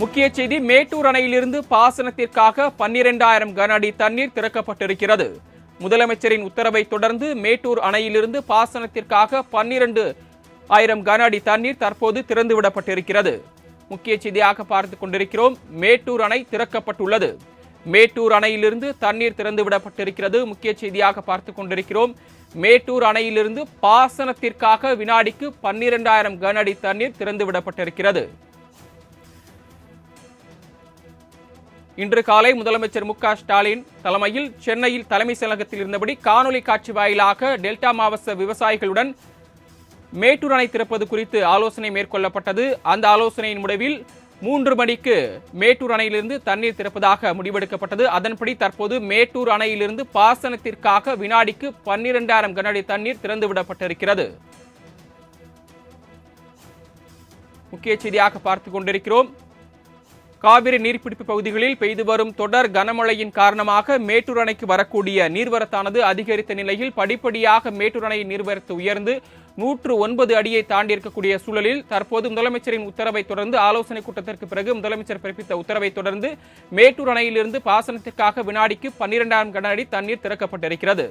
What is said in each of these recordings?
முக்கிய செய்தி மேட்டூர் அணையிலிருந்து பாசனத்திற்காக பன்னிரெண்டாயிரம் கன அடி தண்ணீர் திறக்கப்பட்டிருக்கிறது. முதலமைச்சரின் உத்தரவை தொடர்ந்து மேட்டூர் அணையிலிருந்து பாசனத்திற்காக பன்னிரண்டு ஆயிரம் கன அடி தண்ணீர் தற்போது திறந்துவிடப்பட்டிருக்கிறது. முக்கிய செய்தியாக பார்த்து கொண்டிருக்கிறோம் மேட்டூர் அணை திறக்கப்பட்டுள்ளது. மேட்டூர் அணையிலிருந்து தண்ணீர் திறந்துவிடப்பட்டிருக்கிறது. முக்கிய செய்தியாக பார்த்து கொண்டிருக்கிறோம் மேட்டூர் அணையிலிருந்து பாசனத்திற்காக வினாடிக்கு பன்னிரெண்டாயிரம் கன அடி தண்ணீர் திறந்து இன்று காலை முதலமைச்சர் மு ஸ்டாலின் தலைமையில் சென்னையில் தலைமை செயலகத்தில் இருந்தபடி காணொலி காட்சி வாயிலாக டெல்டா மாவட்ட விவசாயிகளுடன் மேட்டூர் அணை திறப்பது குறித்து ஆலோசனை மேற்கொள்ளப்பட்டது. அந்த ஆலோசனையின் முடிவில் மூன்று மணிக்கு மேட்டூர் அணையிலிருந்து தண்ணீர் திறப்பதாக முடிவெடுக்கப்பட்டது. அதன்படி தற்போது மேட்டூர் அணையிலிருந்து பாசனத்திற்காக வினாடிக்கு பன்னிரெண்டாயிரம் கனஅடி தண்ணீர் திறந்துவிடப்பட்டிருக்கிறது. முக்கிய செய்தியாக பார்த்து கொண்டிருக்கிறோம். காவிரி நீர்பிடிப்பு பகுதிகளில் பெய்து வரும் தொடர் கனமழையின் காரணமாக மேட்டூர் அணைக்கு வரக்கூடிய நீர்வரத்தானது அதிகரித்த நிலையில் படிப்படியாக மேட்டூர் அணையின் நீர்வரத்து உயர்ந்து நூற்று ஒன்பது அடியை தாண்டி இருக்கக்கூடிய சூழலில் தற்போது முதலமைச்சரின் உத்தரவை தொடர்ந்து ஆலோசனை கூட்டத்திற்கு பிறகு முதலமைச்சர் பிறப்பித்த உத்தரவை தொடர்ந்து மேட்டூர் அணையிலிருந்து பாசனத்திற்காக வினாடிக்கு பன்னிரெண்டாயிரம் கன அடி தண்ணீர் திறக்கப்பட்டிருக்கிறது.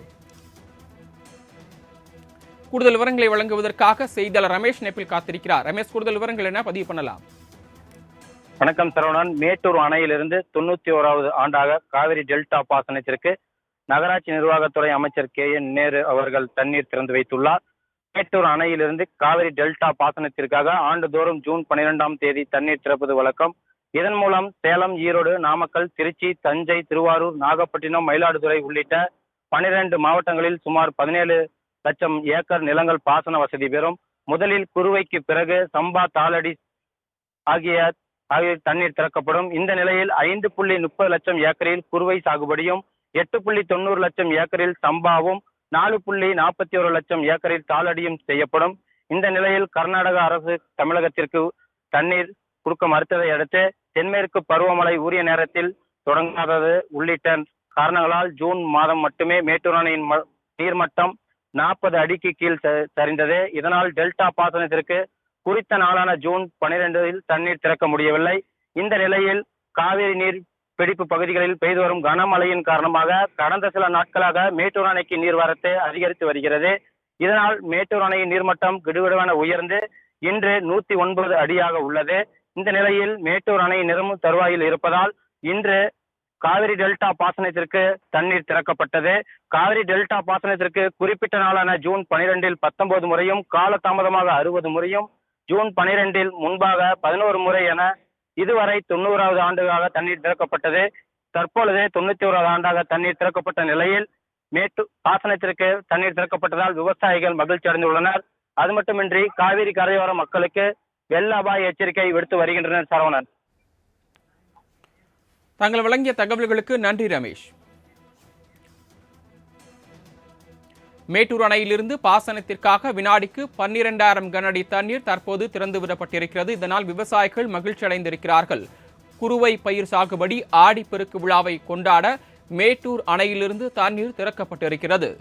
கூடுதல் விவரங்களை வழங்குவதற்காக செய்தியாளர் ரமேஷ் நேப்பில் காத்திருக்கிறார். ரமேஷ் கூடுதல் விவரங்கள் என்ன? பதிவு பண்ணலாம். வணக்கம் சரவணன். மேட்டூர் அணையிலிருந்து தொண்ணூத்தி ஓராவது ஆண்டாக காவிரி டெல்டா பாசனத்திற்கு நகராட்சி நிர்வாகத்துறை அமைச்சர் கே என் நேரு அவர்கள் தண்ணீர் திறந்து வைத்துள்ளார். மேட்டூர் அணையிலிருந்து காவிரி டெல்டா பாசனத்திற்காக ஆண்டுதோறும் ஜூன் பனிரெண்டாம் தேதி தண்ணீர் திறப்பது வழக்கம். இதன் மூலம் சேலம் ஈரோடு நாமக்கல் திருச்சி தஞ்சை திருவாரூர் நாகப்பட்டினம் மயிலாடுதுறை உள்ளிட்ட பனிரெண்டு மாவட்டங்களில் சுமார் பதினேழு லட்சம் ஏக்கர் நிலங்கள் பாசன வசதி பெறும். முதலில் குறுவைக்கு பிறகு சம்பா தாளடி ஆகிய ஆகிய தண்ணீர் திறக்கப்படும். இந்த நிலையில் ஐந்து புள்ளி முப்பது லட்சம் ஏக்கரில் குறுவை சாகுபடியும் எட்டு புள்ளி தொண்ணூறு லட்சம் ஏக்கரில் சம்பாவும் நாலு புள்ளி நாற்பத்தி ஒரு லட்சம் ஏக்கரில் தாளடியும் செய்யப்படும். இந்த நிலையில் கர்நாடக அரசு தமிழகத்திற்கு தண்ணீர் கொடுக்க மறுத்ததை அடுத்து தென்மேற்கு பருவமழை உரிய நேரத்தில் தொடங்காதது உள்ளிட்ட காரணங்களால் ஜூன் மாதம் மட்டுமே மேட்டூர் அணையின் ம- நீர்மட்டம் நாற்பது அடிக்கு கீழ் சரிந்தது. இதனால் டெல்டா பாசனத்திற்கு குறித்த நாளான ஜூன் பனிரெண்டில் தண்ணீர் திறக்க முடியவில்லை. இந்த நிலையில் காவிரி நீர் பிடிப்பு பகுதிகளில் பெய்து வரும் கனமழையின் காரணமாக கடந்த சில நாட்களாக மேட்டூர் அணைக்கு நீர்வரத்து அதிகரித்து வருகிறது. இதனால் மேட்டூர் அணையின் நீர்மட்டம் கிடுகிடுவென உயர்ந்து இன்று நூத்தி ஒன்பது அடியாக உள்ளது. இந்த நிலையில் மேட்டூர் அணை நிரம்பும் தருவாயில் இருப்பதால் இன்று காவிரி டெல்டா பாசனத்திற்கு தண்ணீர் திறக்கப்பட்டது. காவிரி டெல்டா பாசனத்திற்கு குறிப்பிட்ட நாளான ஜூன் பனிரெண்டில் பத்தொன்பது முறையும் காலதாமதமாக அறுபது முறையும் ஜூன் பனிரெண்டில் முன்பாக பதினோரு முறை என இதுவரை தொண்ணூறாவது ஆண்டுகளாக தண்ணீர் திறக்கப்பட்டது. தற்பொழுது தொண்ணூத்தி ஓராவது ஆண்டாக தண்ணீர் திறக்கப்பட்ட நிலையில் மேட்டு பாசனத்திற்கு தண்ணீர் திறக்கப்பட்டதால் விவசாயிகள் மகிழ்ச்சி அடைந்துள்ளனர். அது மட்டுமின்றி காவிரி கரையோர மக்களுக்கு வெள்ள அபாய எச்சரிக்கை விடுத்து வருகின்றனர் சரவணன். தாங்கள் வழங்கிய தகவல்களுக்கு நன்றி ரமேஷ். மேட்டூர் அணையிலிருந்து பாசனத்திற்காக வினாடிக்கு பன்னிரெண்டாயிரம் கனஅடி தண்ணீர் தற்போது திறந்துவிடப்பட்டிருக்கிறது. இதனால் விவசாயிகள் மகிழ்ச்சி அடைந்திருக்கிறார்கள். குறுவை பயிர் சாகுபடி ஆடிப்பெருக்கு விழாவை கொண்டாட மேட்டூர் அணையிலிருந்து தண்ணீர் திறக்கப்பட்டிருக்கிறது.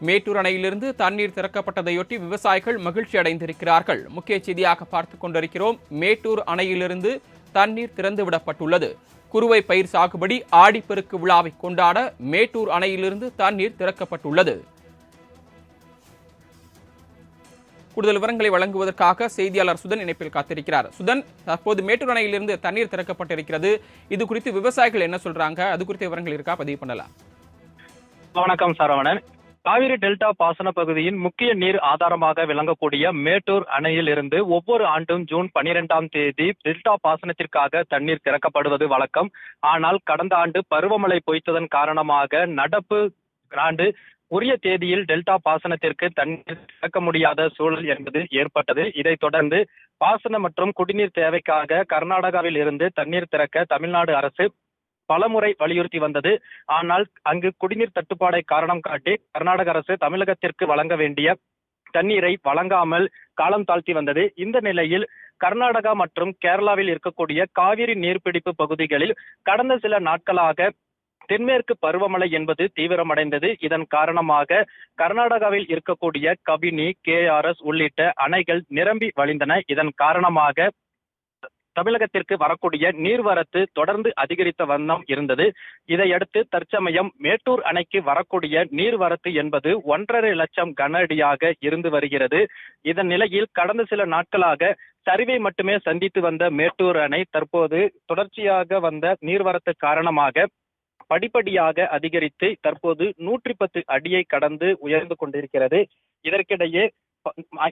மேட்டூர் அணையிலிருந்து தண்ணீர் திறக்கப்பட்டதையொட்டி விவசாயிகள் மகிழ்ச்சி அடைந்திருக்கிறார்கள். முக்கிய செய்தியாக பார்த்துக் கொண்டிருக்கிறோம். மேட்டூர் அணையிலிருந்து தண்ணீர் திறந்துவிடப்பட்டுள்ளது. குறுவை பயிர் சாகுபடி ஆடிப்பெருக்கு விழாவை கொண்டாட மேட்டூர் அணையிலிருந்து தண்ணீர் திறக்கப்பட்டுள்ளது. கூடுதல் விவரங்களை வழங்குவதற்காக செய்தியாளர் சுதன் இணைப்பில் காத்திருக்கிறார். சுதன் தற்போது மேட்டூர் அணையிலிருந்து தண்ணீர் திறக்கப்பட்டிருக்கிறது. இது குறித்து விவசாயிகள் என்ன சொல்றாங்க? அது குறித்த விவரங்கள் இருக்கா? பதிவு பண்ணலாம். வணக்கம் சரவணன். காவிரி டெல்டா பாசன பகுதியின் முக்கிய நீர் ஆதாரமாக விளங்கக்கூடிய மேட்டூர் அணையில் இருந்து ஒவ்வொரு ஆண்டும் ஜூன் பனிரெண்டாம் தேதி டெல்டா பாசனத்திற்காக தண்ணீர் திறக்கப்படுவது வழக்கம். ஆனால் கடந்த ஆண்டு பருவமழை பொய்த்ததன் காரணமாக நடப்பு ஆண்டு உரிய தேதியில் டெல்டா பாசனத்திற்கு தண்ணீர் திறக்க முடியாத சூழல் என்பது ஏற்பட்டது. இதைத் தொடர்ந்து பாசன மற்றும் குடிநீர் தேவைக்காக கர்நாடகாவில் இருந்து தண்ணீர் திறக்க தமிழ்நாடு அரசு பலமுறை வலியுறுத்தி வந்தது. ஆனால் அங்கு குடிநீர் தட்டுப்பாடை காரணம் காட்டி கர்நாடக அரசு தமிழகத்திற்கு வழங்க வேண்டிய தண்ணீரை வழங்காமல் காலம் தாழ்த்தி வந்தது. இந்த நிலையில் கர்நாடகா மற்றும் கேரளாவில் இருக்கக்கூடிய காவிரி நீர்பிடிப்பு பகுதிகளில் கடந்த சில நாட்களாக தென்மேற்கு பருவமழை என்பது தீவிரமடைந்தது. இதன் காரணமாக கர்நாடகாவில் இருக்கக்கூடிய கபினி கேஆர்எஸ் உள்ளிட்ட அணைகள் நிரம்பி வழிந்தன. இதன் காரணமாக தமிழகத்திற்கு வரக்கூடிய நீர்வரத்து தொடர்ந்து அதிகரித்த வண்ணம் இருந்தது. இதையடுத்து தற்சமயம் மேட்டூர் அணைக்கு வரக்கூடிய நீர்வரத்து என்பது ஒன்றரை லட்சம் கன அடியாக இருந்து வருகிறது. இதன் நிலையில் கடந்த சில நாட்களாக சரிவை மட்டுமே சந்தித்து வந்த மேட்டூர் அணை தற்போது தொடர்ச்சியாக வந்த நீர்வரத்து காரணமாக படிப்படியாக அதிகரித்து தற்போது நூற்றி பத்து அடியை கடந்து உயர்ந்து கொண்டிருக்கிறது. இதற்கிடையே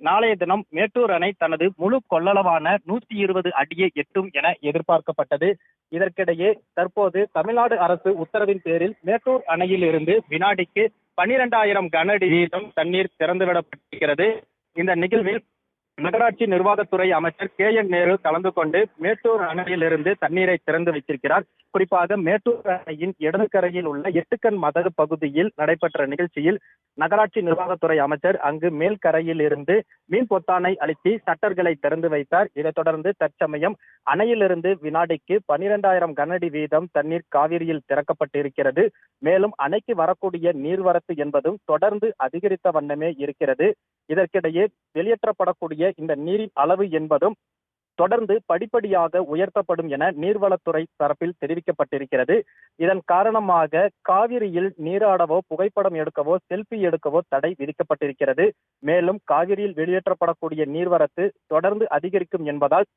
நாளைய தினம் மேட்டூர் அணை தனது முழு கொள்ளளவான நூத்தி இருபது அடியை எட்டும் என எதிர்பார்க்கப்பட்டது. இதற்கிடையே தற்போது தமிழ்நாடு அரசு உத்தரவின் பேரில் மேட்டூர் அணையில் இருந்து வினாடிக்கு பனிரெண்டாயிரம் கன அடி வீதம் தண்ணீர் திறந்துவிடப்பட்டிருக்கிறது. இந்த நிகழ்வில் நகராட்சி நிர்வாகத்துறை அமைச்சர் கே என் நேரு கலந்து கொண்டு மேட்டூர் அணையிலிருந்து தண்ணீரை திறந்து வைத்திருக்கிறார். குறிப்பாக மேட்டூர் அணையின் இடது கரையில் உள்ள எட்டுக்கண் மதகு பகுதியில் நடைபெற்ற நிகழ்ச்சியில் நகராட்சி நிர்வாகத்துறை அமைச்சர் அங்கு மேல் கரையில் இருந்து மீன் பொத்தானை அழுத்தி சட்டர்களை திறந்து வைத்தார். இதைத் தொடர்ந்து தற்சமயம் அணையிலிருந்து வினாடிக்கு பனிரெண்டாயிரம் கனஅடி வீதம் தண்ணீர் காவிரியில் திறக்கப்பட்டிருக்கிறது. மேலும் அணைக்கு வரக்கூடிய நீர்வரத்து என்பதும் தொடர்ந்து அதிகரித்த வண்ணமே இருக்கிறது. இதற்கிடையே வெளியேற்றப்படக்கூடிய இந்த நீரின் அளவு என்பதும் தொடர்ந்து படிப்படியாக உயர்த்தப்படும் என நீர்வளத்துறை தரப்பில் தெரிவிக்கப்பட்டிருக்கிறது. இதன் காரணமாக காவிரியில் நீராடவோ புகைப்படம் எடுக்கவோ செல்ஃபி எடுக்கவோ தடை விதிக்கப்பட்டிருக்கிறது. மேலும் காவிரியில் வெளியேற்றப்படக்கூடிய நீர்வரத்து தொடர்ந்து அதிகரிக்கும் என்பதால்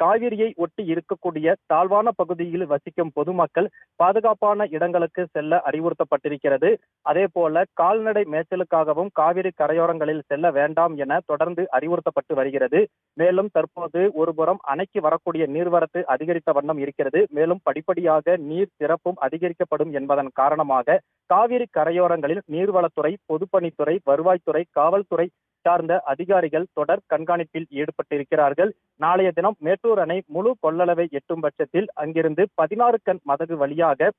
காவிரியை ஒட்டி இருக்கக்கூடிய தாழ்வான பகுதியில் வசிக்கும் பொதுமக்கள் பாதுகாப்பான இடங்களுக்கு செல்ல அறிவுறுத்தப்பட்டிருக்கிறது. அதே போல கால்நடை மேய்ச்சலுக்காகவும் காவிரி கரையோரங்களில் செல்ல வேண்டாம் என தொடர்ந்து அறிவுறுத்தப்பட்டு வருகிறது. மேலும் தற்போது ஒருபுறம் அணைக்கு வரக்கூடிய நீர்வரத்து அதிகரித்த வண்ணம் இருக்கிறது. மேலும் படிப்படியாக நீர் திறப்பும் அதிகரிக்கப்படும் என்பதன் காரணமாக காவிரி கரையோரங்களில் நீர்வளத்துறை பொதுப்பணித்துறை வருவாய்த்துறை காவல்துறை சார்ந்த அதிகாரிகள் தொடர் கண்காணிப்பில் ஈடுபட்டிருக்கிறார்கள். நாளைய தினம் மேட்டூர் அணை முழு கொள்ளளவை எட்டும் பட்சத்தில் அங்கிருந்து பதினாறு கண் மதகு வழியாக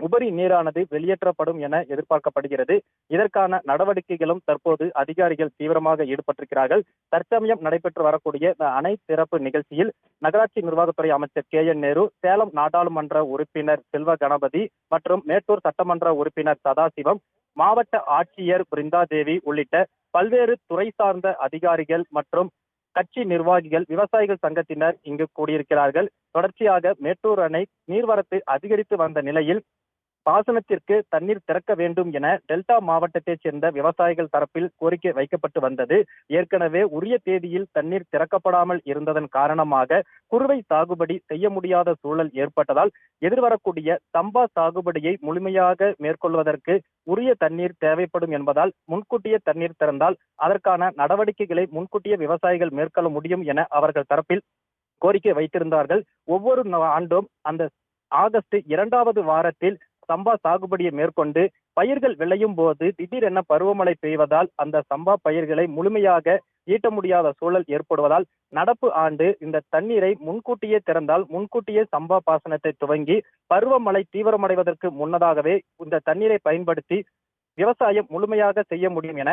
உபரி நீரானது வெளியேற்றப்படும் என எதிர்பார்க்கப்படுகிறது. இதற்கான நடவடிக்கைகளும் தற்போது அதிகாரிகள் தீவிரமாக ஈடுபட்டிருக்கிறார்கள். தற்சமயம் நடைபெற்று வரக்கூடிய அணை திறப்பு நிகழ்ச்சியில் நகராட்சி நிர்வாகத்துறை அமைச்சர் கே என் நேரு சேலம் நாடாளுமன்ற உறுப்பினர் செல்வ கணபதி மற்றும் மேட்டூர் சட்டமன்ற உறுப்பினர் சதாசிவம் மாவட்ட ஆட்சியர் பிருந்தா தேவி உள்ளிட்ட பல்வேறு துறை சார்ந்த அதிகாரிகள் மற்றும் கட்சி நிர்வாகிகள் விவசாயிகள் சங்கத்தினர் இங்கு கூடியிருக்கிறார்கள். தொடர்ச்சியாக மேட்டூர் அணை நீர்வரத்து அதிகரித்து வந்த நிலையில் பாசனத்திற்கு தண்ணீர் திறக்க வேண்டும் என டெல்டா மாவட்டத்தைச் சேர்ந்த விவசாயிகள் தரப்பில் கோரிக்கை வைக்கப்பட்டு வந்தது. ஏற்கனவே உரிய தேதியில் தண்ணீர் திறக்கப்படாமல் இருந்ததன் காரணமாக குறுவை சாகுபடி செய்ய முடியாத சூழல் ஏற்பட்டதால் எதிர்வரக்கூடிய தம்பா சாகுபடியை முழுமையாக மேற்கொள்வதற்கு உரிய தண்ணீர் தேவைப்படும் என்பதால் முன்கூட்டியே தண்ணீர் திறந்தால் அதற்கான நடவடிக்கைகளை முன்கூட்டியே விவசாயிகள் மேற்கொள்ள முடியும் என அவர்கள் தரப்பில் கோரிக்கை வைத்திருந்தார்கள். ஒவ்வொரு ஆண்டும் அந்த ஆகஸ்ட் இரண்டாவது வாரத்தில் சம்பா சாகுபடியை மேற்கொண்டு பயிர்கள் விளையும் போது திடீரென பருவமழை பெய்வதால் அந்த சம்பா பயிர்களை முழுமையாக ஈட்ட முடியாத சூழல் ஏற்படுவதால் நடப்பு ஆண்டு இந்த தண்ணீரை முன்கூட்டியே திறந்தால் முன்கூட்டியே சம்பா பாசனத்தை துவங்கி பருவமழை தீவிரமடைவதற்கு முன்னதாகவே இந்த தண்ணீரை பயன்படுத்தி விவசாயம் முழுமையாக செய்ய முடியும் என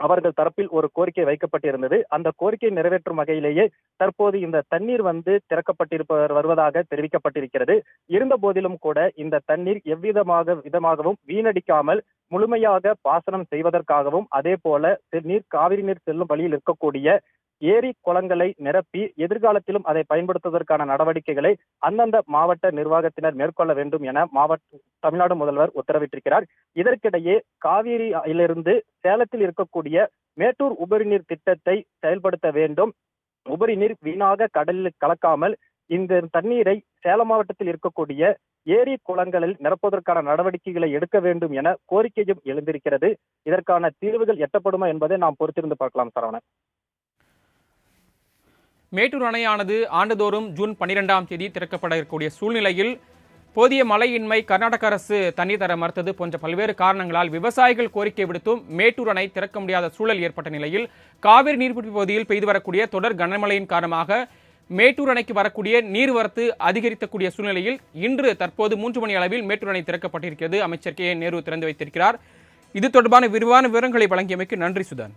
அவர்கள் தரப்பில் ஒரு கோரிக்கை வைக்கப்பட்டிருந்தது. அந்த கோரிக்கை நிறைவேற்றும் வகையிலேயே தற்போது இந்த தண்ணீர் வந்து திறக்கப்பட்டிருப்ப வருவதாக தெரிவிக்கப்பட்டிருக்கிறது. இருந்த போதிலும் கூட இந்த தண்ணீர் எவ்விதமாக விதமாகவும் வீணடிக்காமல் முழுமையாக பாசனம் செய்வதற்காகவும் அதே போல நீர் காவிரி நீர் செல்லும் வழியில் இருக்கக்கூடிய ஏரி குளங்களை நிரப்பி எதிர்காலத்திலும் அதை பயன்படுத்துவதற்கான நடவடிக்கைகளை அந்தந்த மாவட்ட நிர்வாகத்தினர் மேற்கொள்ள வேண்டும் என மாவட்ட தமிழ்நாடு முதல்வர் உத்தரவிட்டிருக்கிறார். இதற்கிடையே காவிரியிலிருந்து சேலத்தில் இருக்கக்கூடிய மேட்டூர் உபரிநீர் திட்டத்தை செயல்படுத்த வேண்டும். உபரி நீர் வீணாக கடலில் கலக்காமல் இந்த தண்ணீரை சேலம் மாவட்டத்தில் இருக்கக்கூடிய ஏரி குளங்களில் நிரப்புவதற்கான நடவடிக்கைகளை எடுக்க வேண்டும் என கோரிக்கையும் எழுந்திருக்கிறது. இதற்கான தீர்வுகள் எட்டப்படுமா என்பதை நாம் பொறுத்திருந்து பார்க்கலாம் சரவணன். மேட்டூர் அணையானது ஆண்டுதோறும் ஜூன் பன்னிரெண்டாம் தேதி திறக்கப்பட இருக்கக்கூடிய சூழ்நிலையில் போதிய மழையின்மை கர்நாடக அரசு தண்ணீர் தர மறுத்தது போன்ற பல்வேறு காரணங்களால் விவசாயிகள் கோரிக்கை விடுத்தும் மேட்டூர் அணை திறக்க முடியாத சூழல் ஏற்பட்ட நிலையில் காவிரி நீர்பிடிப்பு பகுதியில் பெய்து வரக்கூடிய தொடர் கனமழையின் காரணமாக மேட்டூர் அணைக்கு வரக்கூடிய நீர்வரத்து அதிகரிக்கக்கூடிய சூழ்நிலையில் இன்று தற்போது மூன்று மணி அளவில் மேட்டூர் அணை திறக்கப்பட்டிருக்கிறது. அமைச்சர் கே நேரு திறந்து வைத்திருக்கிறார். இது தொடர்பான விரிவான விவரங்களை வழங்கியமைக்கு நன்றி சுதான்.